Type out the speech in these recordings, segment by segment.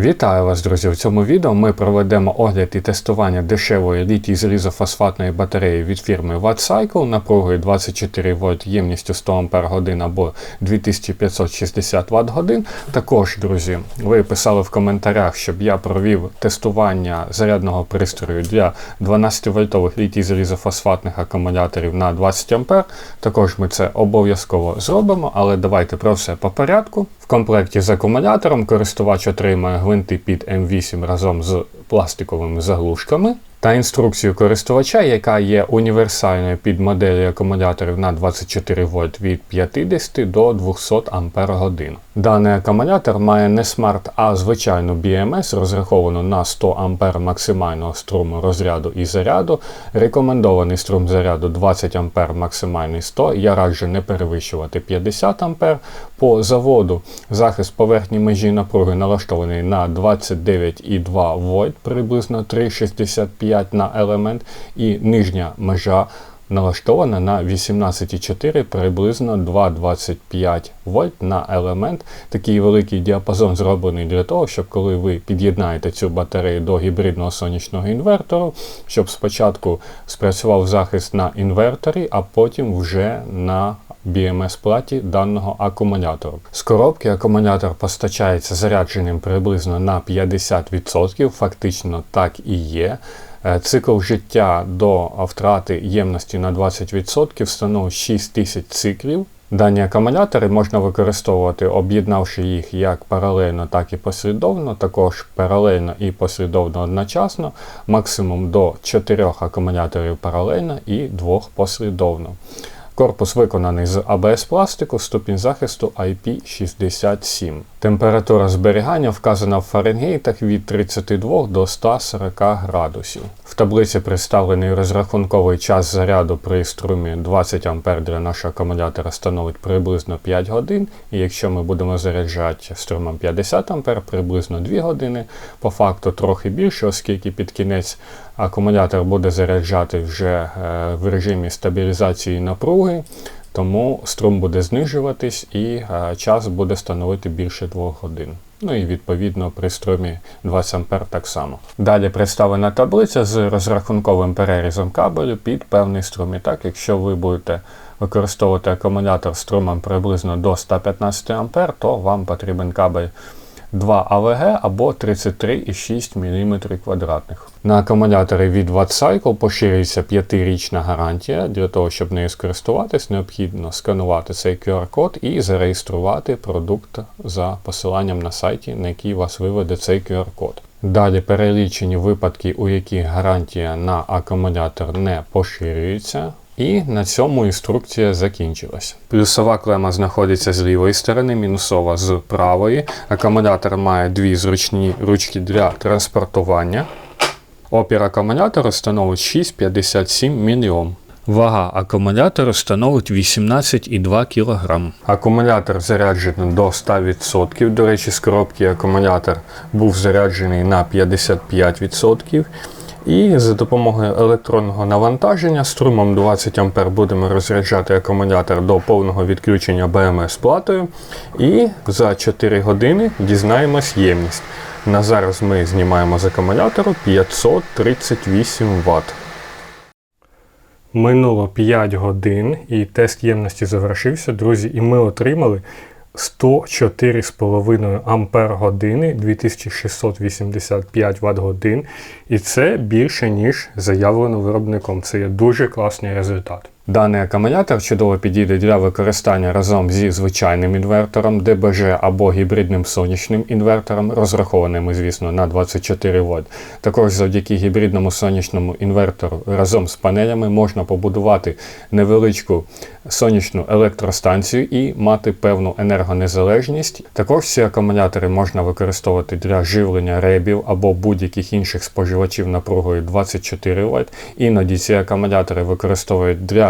Вітаю вас, друзі! В цьому відео ми проведемо огляд і тестування дешевої літій залізофосфатної батареї від фірми WattCycle напругою 24 В ємністю 100 Ах або 2560 Вт годин. Також, друзі, ви писали в коментарях, щоб я провів тестування зарядного пристрою для 12 вольтових літій залізофосфатних акумуляторів на 20 А. Також ми це обов'язково зробимо, але давайте про все по порядку. В комплекті з акумулятором користувач отримає гвинти під М8 разом з пластиковими заглушками та інструкцію користувача, яка є універсальною під моделі акумуляторів на 24 вольт від 50 до 200 Ампер годин. Даний акумулятор має не смарт, а звичайну BMS, розраховану на 100 Ампер максимального струму розряду і заряду. Рекомендований струм заряду 20 Ампер максимальний 100. Я раджу не перевищувати 50 Ампер. По заводу захист поверхні межі напруги налаштований на 29,2 вольт, приблизно 3,65 на елемент, і нижня межа налаштована на 18,4 приблизно 2,25 вольт на елемент. Такий великий діапазон зроблений для того, щоб коли ви під'єднаєте цю батарею до гібридного сонячного інвертору, щоб спочатку спрацював захист на інверторі, а потім вже на BMS-платі даного акумулятору. З коробки акумулятор постачається зарядженим приблизно на 50%, фактично так і є. Е, цикл життя до втрати ємності на 20% становить 6000 циклів. Дані акумулятори можна використовувати, об'єднавши їх як паралельно, так і послідовно, також паралельно і послідовно одночасно, максимум до 4 акумуляторів паралельно і 2 послідовно. Корпус виконаний з АБС пластику, ступінь захисту IP67. Температура зберігання вказана в Фаренгейтах від 32 до 140 градусів. В таблиці представлений розрахунковий час заряду при струмі 20 А для нашого акумулятора становить приблизно 5 годин. І якщо ми будемо заряджати струмом 50 А приблизно 2 години, по факту трохи більше, оскільки під кінець акумулятор буде заряджати вже е, в режимі стабілізації напруги. Тому струм буде знижуватись і а, час буде становити більше 2 годин. Ну і відповідно при струмі 20 А так само. Далі представлена таблиця з розрахунковим перерізом кабелю під певний струм. І так, якщо ви будете використовувати акумулятор струмом приблизно до 115 А, то вам потрібен кабель 2 АВГ або 33,6 мм квадратних. На акумуляторі від WattCycle поширюється 5-річна гарантія. Для того, щоб нею скористуватись, необхідно сканувати цей QR-код і зареєструвати продукт за посиланням на сайті, на який вас виведе цей QR-код. Далі перелічені випадки, у яких гарантія на акумулятор не поширюється. І на цьому інструкція закінчилась. Плюсова клема знаходиться з лівої сторони, мінусова з правої. Акумулятор має дві зручні ручки для транспортування. Опір акумулятора становить 6,57 мОм. Вага акумулятора становить 18,2 кг. Акумулятор заряджений до 100%. До речі, з коробки акумулятор був заряджений на 55%. І за допомогою електронного навантаження струмом 20 А будемо розряджати акумулятор до повного відключення БМС платою. І за 4 години дізнаємось ємність. На зараз ми знімаємо з акумулятору 538 Вт. Минуло 5 годин і тест ємності завершився, друзі, і ми отримали 104,5 Ампер години 2685 Вт годин. І це більше, ніж заявлено виробником. Це є дуже класний результат. Даний акумулятор чудово підійде для використання разом зі звичайним інвертором, ДБЖ або гібридним сонячним інвертором, розрахованим, звісно, на 24 Вт. Також завдяки гібридному сонячному інвертору разом з панелями можна побудувати невеличку сонячну електростанцію і мати певну енергонезалежність. Також ці акумулятори можна використовувати для живлення ребів або будь-яких інших споживачів напругою 24 Вт. Іноді ці акумулятори використовують для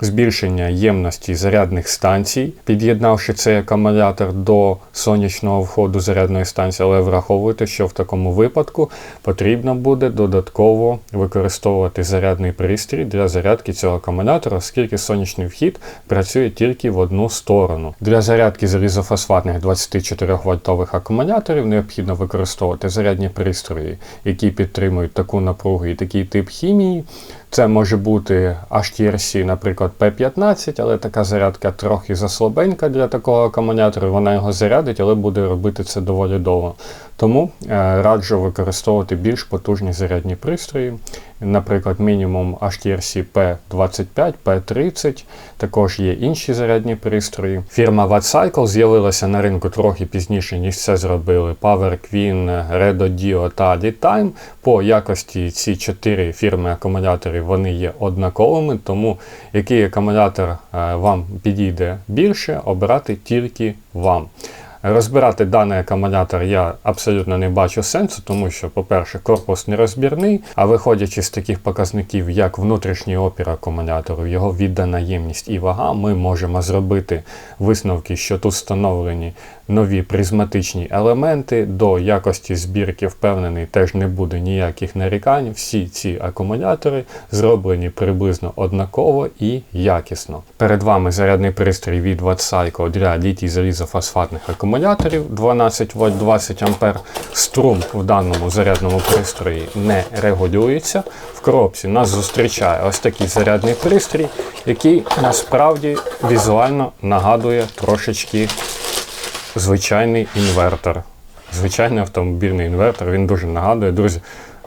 збільшення ємності зарядних станцій, під'єднавши цей акумулятор до сонячного входу зарядної станції, але враховуйте, що в такому випадку потрібно буде додатково використовувати зарядний пристрій для зарядки цього акумулятора, оскільки сонячний вхід працює тільки в одну сторону. Для зарядки залізофосфатних 24 вольтових акумуляторів необхідно використовувати зарядні пристрої, які підтримують таку напругу і такий тип хімії. Це може бути HTRC, наприклад, P15, але така зарядка трохи заслабенька для такого акумулятора. Вона його зарядить, але буде робити це доволі довго. Тому е, раджу використовувати більш потужні зарядні пристрої, наприклад, мінімум HTRC P25, P30. Також є інші зарядні пристрої. Фірма WattCycle з'явилася на ринку трохи пізніше, ніж це зробили Power Queen, Redo та LeadTime. По якості ці чотири фірми акумуляторів вони є однаковими, тому який акумулятор е, вам підійде більше, обирати тільки вам. Розбирати даний акумулятор я абсолютно не бачу сенсу, тому що, по-перше, корпус нерозбірний, а виходячи з таких показників, як внутрішній опір акумулятору, його віддана ємність і вага, ми можемо зробити висновки, що тут встановлені нові призматичні елементи. До якості збірки впевнений, теж не буде ніяких нарікань. Всі ці акумулятори зроблені приблизно однаково і якісно. Перед вами зарядний пристрій від WattCycle для літій залізофосфатних акумуляторів 12 вольт 20 А. Струм в даному зарядному пристрої не регулюється. В коробці нас зустрічає ось такий зарядний пристрій, який насправді візуально нагадує трошечки звичайний інвертор. Звичайний автомобільний інвертор, він дуже нагадує, друзі.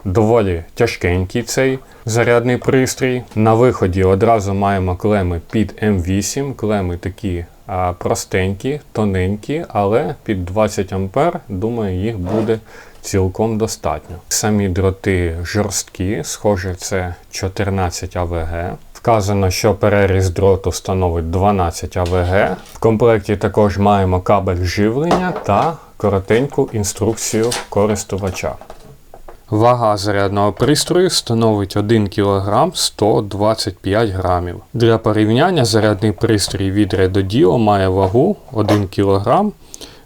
Доволі тяжкенький цей зарядний пристрій. На виході одразу маємо клеми під М8. Клеми такі а, простенькі, тоненькі, але під 20 А, думаю, їх буде цілком достатньо. Самі дроти жорсткі, схоже, це 14 АВГ. Вказано, що переріз дроту становить 12 АВГ. В комплекті також маємо кабель живлення та коротеньку інструкцію користувача. Вага зарядного пристрою становить 1 кг 125 грамів. Для порівняння зарядний пристрій від Redodio має вагу 1 кг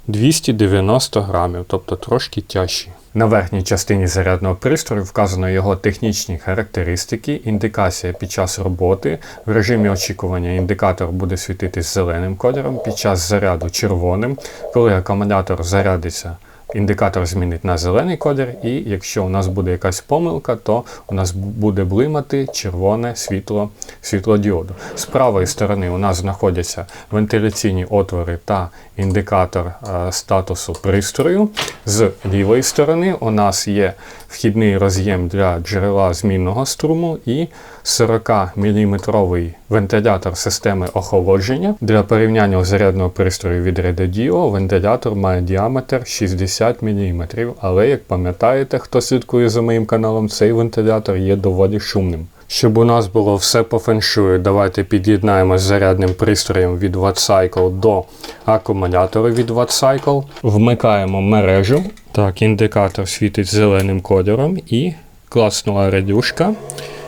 290 грамів, тобто трошки тяжчий. На верхній частині зарядного пристрою вказано його технічні характеристики, індикація під час роботи. В режимі очікування індикатор буде світитись зеленим кольором, під час заряду червоним. Коли акумулятор зарядиться, індикатор змінить на зелений колір, і якщо у нас буде якась помилка, то у нас буде блимати червоне світло світлодіоду. З правої сторони у нас знаходяться вентиляційні отвори та індикатор е, статусу пристрою. З лівої сторони у нас є вхідний роз'єм для джерела змінного струму і 40-мм вентилятор системи охолодження. Для порівняння зарядного пристрою від Redadio вентилятор має діаметр 60 мм. Але, як пам'ятаєте, хто слідкує за моїм каналом, цей вентилятор є доволі шумним. Щоб у нас було все по феншую, давайте під'єднаємо з зарядним пристроєм від WattCycle до акумулятора від WattCycle. Вмикаємо мережу. Так, індикатор світить зеленим кольором і класнула радюшка.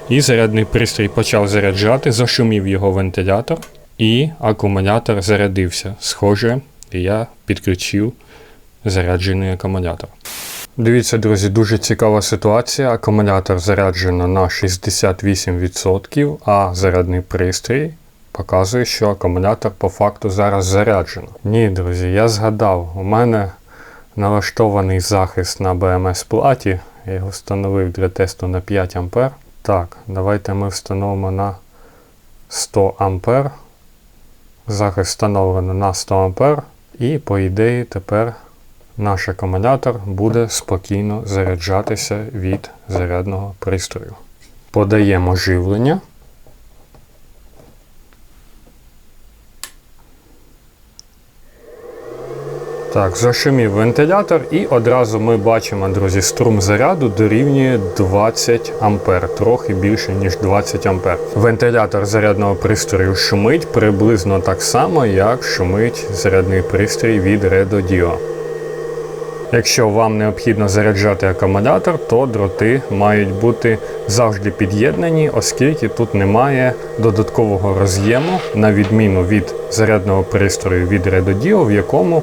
І зарядний пристрій почав заряджати, зашумів його вентилятор, і акумулятор зарядився. Схоже, я підключив заряджений акумулятор. Дивіться, друзі, дуже цікава ситуація. Акумулятор заряджено на 68%, а зарядний пристрій показує, що акумулятор по факту зараз заряджено. Ні, друзі, я згадав, у мене налаштований захист на BMS платі. Я його встановив для тесту на 5 А. Так, давайте ми встановимо на 100 А. Захист встановлено на 100 А. І, по ідеї, тепер наш акумулятор буде спокійно заряджатися від зарядного пристрою. Подаємо живлення. Так, зашумів вентилятор, і одразу ми бачимо, друзі, струм заряду дорівнює 20 А, трохи більше, ніж 20 А. Вентилятор зарядного пристрою шумить приблизно так само, як шумить зарядний пристрій від Redodio. Якщо вам необхідно заряджати акумулятор, то дроти мають бути завжди під'єднані, оскільки тут немає додаткового роз'єму, на відміну від зарядного пристрою від Redodio, в якому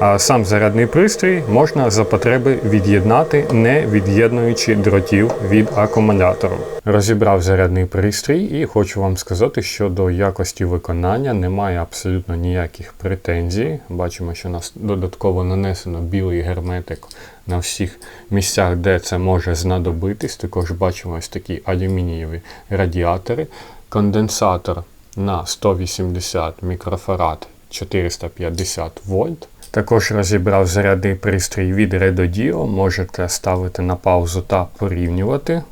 а, сам зарядний пристрій можна за потреби від'єднати, не від'єднуючи дротів від акумулятору. Розібрав зарядний пристрій і хочу вам сказати, що до якості виконання немає абсолютно ніяких претензій. Бачимо, що у нас додатково нанесено білий герметик на всіх місцях, де це може знадобитись. Також бачимо ось такі алюмінієві радіатори, конденсатор на 180 мікрофарад 450 вольт. Також розібрав зарядний пристрій від Redodio. Можете ставити на паузу та порівнювати.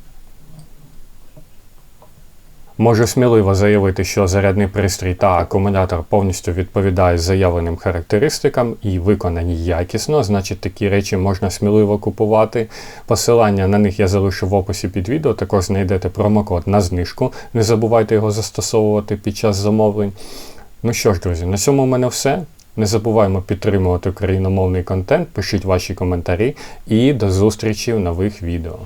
Можу сміливо заявити, що зарядний пристрій та акумулятор повністю відповідають заявленим характеристикам і виконані якісно, значить такі речі можна сміливо купувати. Посилання на них я залишу в описі під відео. Також знайдете промокод на знижку. Не забувайте його застосовувати під час замовлень. Ну що ж, друзі, на цьому в мене все. Не забуваємо підтримувати україномовний контент, пишіть ваші коментарі і до зустрічі в нових відео.